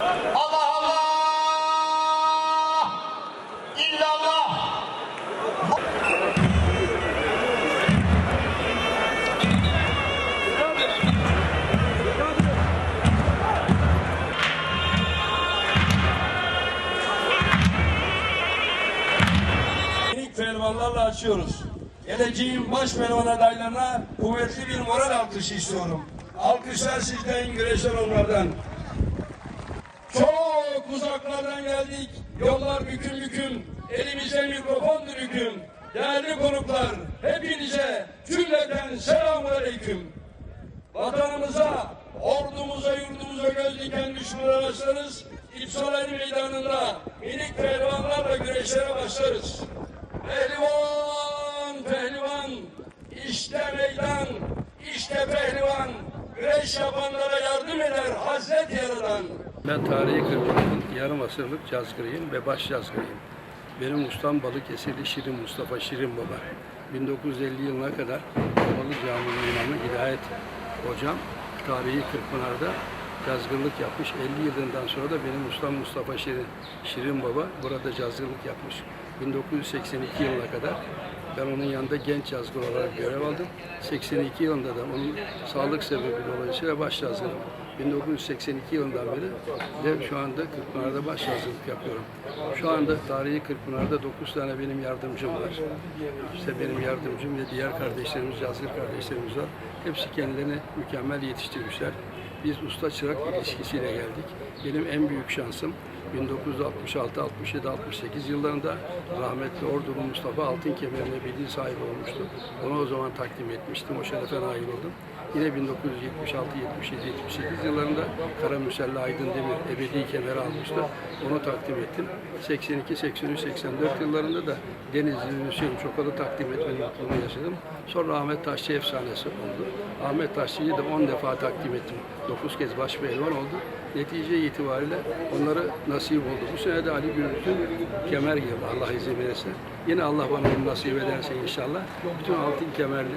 Allah Allah! İllallah! Pehlivanlarla açıyoruz. Geleceğin baş pehlivan adaylarına kuvvetli bir moral alkışı istiyorum. Alkışlar sizden, güreşler onlardan. Uzaklardan geldik. Yollar büküm büküm. Elimizde mikrofon hüküm. Değerli konuklar, hepinize cümleten selamun aleyküm. Vatanımıza, ordumuza, yurdumuza göz diken düşman araçlarız. İpsala meydanında minik pehlivanlarla güreşlere başlarız. Pehlivan, pehlivan, işte meydan, işte pehlivan. Güreş yapanlara Ben tarihi Kırklareli'nin yarım asırlık cazgırıyım ve baş cazgırıyım. Benim ustam Balıkesirli Şirin Mustafa Şirin Baba. 1950 yılına kadar Balı Camii'nin imamı Hidayet Hocam tarihi Kırkpınar'da cazgırlık yapmış. 50 yılından sonra da benim ustam Mustafa Şirin, Şirin Baba burada cazgırlık yapmış. 1982 yılına kadar ben onun yanında genç yazgır olarak görev aldım. 82 yılında da onun sağlık sebebi dolayısıyla baş yazgırım. 1982 yılından beri de şu anda Kırkpınar'da baş yazgırlık yapıyorum. Şu anda tarihi Kırkpınar'da 9 tane benim yardımcım var. İşte benim yardımcım ve diğer kardeşlerimiz, yazgır kardeşlerimiz var. Hepsi kendilerini mükemmel yetiştirmişler. Biz usta çırak ilişkisiyle geldik. Benim en büyük şansım 1966, 67, 68 yıllarında rahmetli Ordulu Mustafa Altın Kemerine bilgi sahibi olmuştu. Onu o zaman takdim etmiştim. O şerefe nail oldum. Yine 1976, 77, 78 yıllarında Kara Müsella Aydın Demir ebedi kemeri almıştı. Onu takdim ettim. 82, 83, 84 yıllarında da Denizli Hüseyin Çokal'ı takdim etme mutluluğunu yaşadım. Sonra Ahmet Taşçı efsanesi oldu. Ahmet Taşçı'yı da 10 defa takdim ettim. 9 kez baş pehlivan oldu. Netice itibariyle onları nasip oldu. Bu sene de Ali Gürült'ün kemer gibi Allah izin verirse. Yine Allah bana nasip ederse inşallah bütün altın kemerli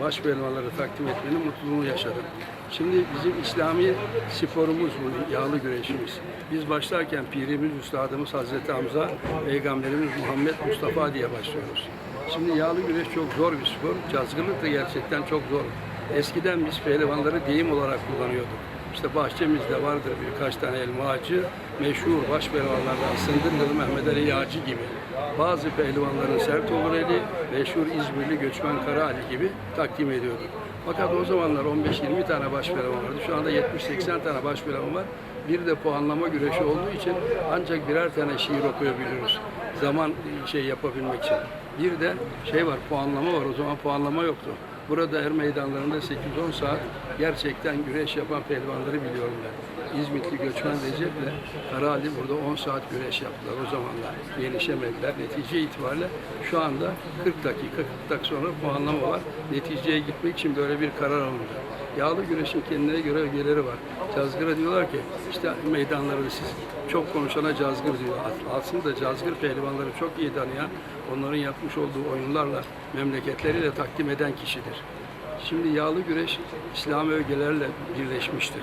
baş pehlivanları takdim etmenin mutluluğunu yaşadım. Şimdi bizim İslami sporumuz bu, yağlı güreşimiz. Biz başlarken pirimiz, üstadımız Hazreti Hamza, Peygamberimiz Muhammed Mustafa diye başlıyoruz. Şimdi yağlı güreş çok zor bir spor. Cazgırlık da gerçekten çok zor. Eskiden biz pehlivanları deyim olarak kullanıyorduk. İşte bahçemizde vardır birkaç tane elma ağacı, meşhur baş pehlivanlardan Sındırlılı Mehmet Ali Yağcı gibi. Bazı pehlivanların sert olur eli, meşhur İzmirli Göçmen Kara Ali gibi takdim ediyorduk. Fakat o zamanlar 15-20 tane baş pehlivan vardı. Şu anda 70-80 tane baş pehlivan var. Bir de puanlama güreşi olduğu için ancak birer tane şiir okuyabiliyoruz. Zaman şey yapabilmek için. Bir de şey var, puanlama var. O zaman puanlama yoktu. Burada er meydanlarında 8-10 saat gerçekten güreş yapan pehlivanları biliyorum ben. İzmitli Göçmen Recep'le Kara Ali burada 10 saat güreş yaptılar o zamanlar. Gelişemediler. Netice itibariyle şu anda 40 dakika, 40 dakika sonra puanlama var. Neticeye gitmek için böyle bir karar alındı. Yağlı güreşin kendine göre ögeleri var. Cazgır'a diyorlar ki işte meydanlarda siz çok konuşana cazgır diyor. Aslında cazgır pehlivanları çok iyi tanıyan, onların yapmış olduğu oyunlarla memleketleriyle takdim eden kişidir. Şimdi yağlı güreş İslami ögelerle birleşmiştir.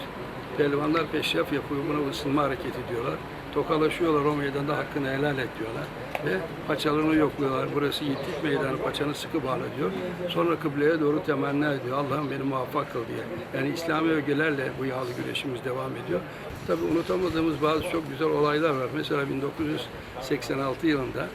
Pehlivanlar peşraf yapıyor, buna ısınma hareketi diyorlar. Tokalaşıyorlar o meydanda hakkını helal et diyorlar. Ve paçalarını yokluyorlar. Burası yiğitlik meydanı, paçanı sıkı bağla diyor. Sonra kıbleye doğru temenni ediyor. Allah'ım beni muvaffak kıl diye. Yani İslami ögelerle bu yağlı güreşimiz devam ediyor. Tabii unutamadığımız bazı çok güzel olaylar var. Mesela 1986 yılında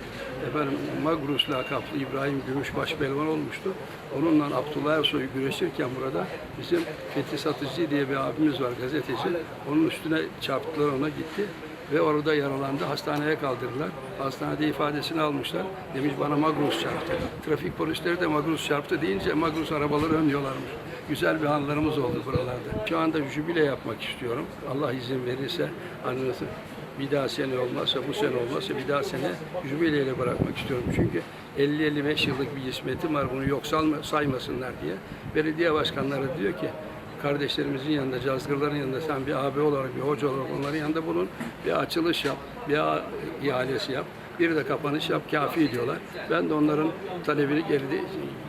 efendim Magrus lakaplı İbrahim Gümüşbaş Pelvan olmuştu. Onunla Abdullah Ersoy güreşirken burada bizim Fethi Satıcı diye bir abimiz var gazeteci. Onun üstüne çarptılar ona gitti ve orada yaralandı. Hastaneye kaldırdılar. Hastanede ifadesini almışlar. Demiş bana Magrus çarptı. Trafik polisleri de Magrus çarptı deyince Magrus arabaları önlüyorlarmış. Güzel bir anlarımız oldu buralarda. Şu anda jübile yapmak istiyorum. Allah izin verirse anınızı bir daha sene olmazsa, bu sene olmazsa bir daha sene jübileyle bırakmak istiyorum. Çünkü 50-55 yıllık bir hizmetim var. Bunu yok saymasınlar diye. Belediye başkanları diyor ki kardeşlerimizin yanında, cazgırların yanında sen bir abi olarak, bir hoca olarak onların yanında bulun. Bir açılış yap, bir ihalesi yap. bir de kapanış yap kafi diyorlar. Ben de onların talebini geri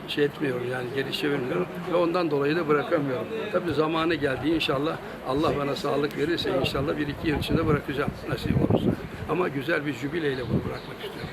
şey etmiyorum yani geri çevirmiyorum ve ondan dolayı da bırakamıyorum. Tabii zamanı geldi inşallah Allah bana sağlık verirse inşallah bir iki yıl içinde bırakacağım nasip olursa. Ama güzel bir jübileyle bunu bırakmak istiyorum.